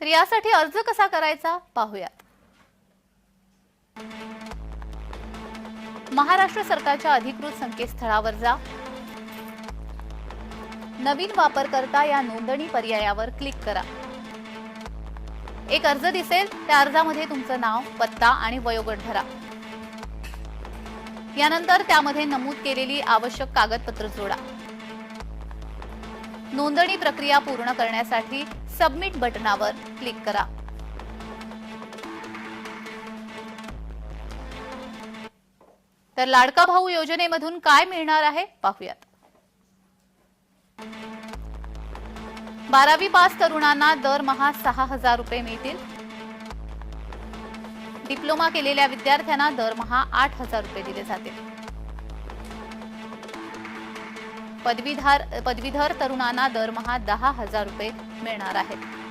तर यासाठी अर्ज कसा करायचा? पाहूयात. महाराष्ट्र सरकारच्या अधिकृत संकेतस्थळावर जा. नवीन वापरकर्ता या नोंदणी पर्यायावर क्लिक करा. एक अर्ज दिसेल त्या अर्जामध्ये तुमचं नाव पत्ता आणि वयोगट भरा यानंतर त्यामध्ये नमूद केलेली आवश्यक कागदपत्र जोडा. नोंदणी प्रक्रिया पूर्ण करण्यासाठी सबमिट बटनावर क्लिक करा. तर लाडका भाऊ योजनेमधून काय मिळणार आहे? पाहूयात. बारावी पास तरुणांना दरमहा सहा हजार रुपये मिळतील. डिप्लोमा केलेल्या विद्यार्थ्यांना दरमहा आठ हजार रुपये दिले जातील. पदवीधर पदवीधर तरुणांना दरमहा दहा हजार रुपये मिळणार आहेत.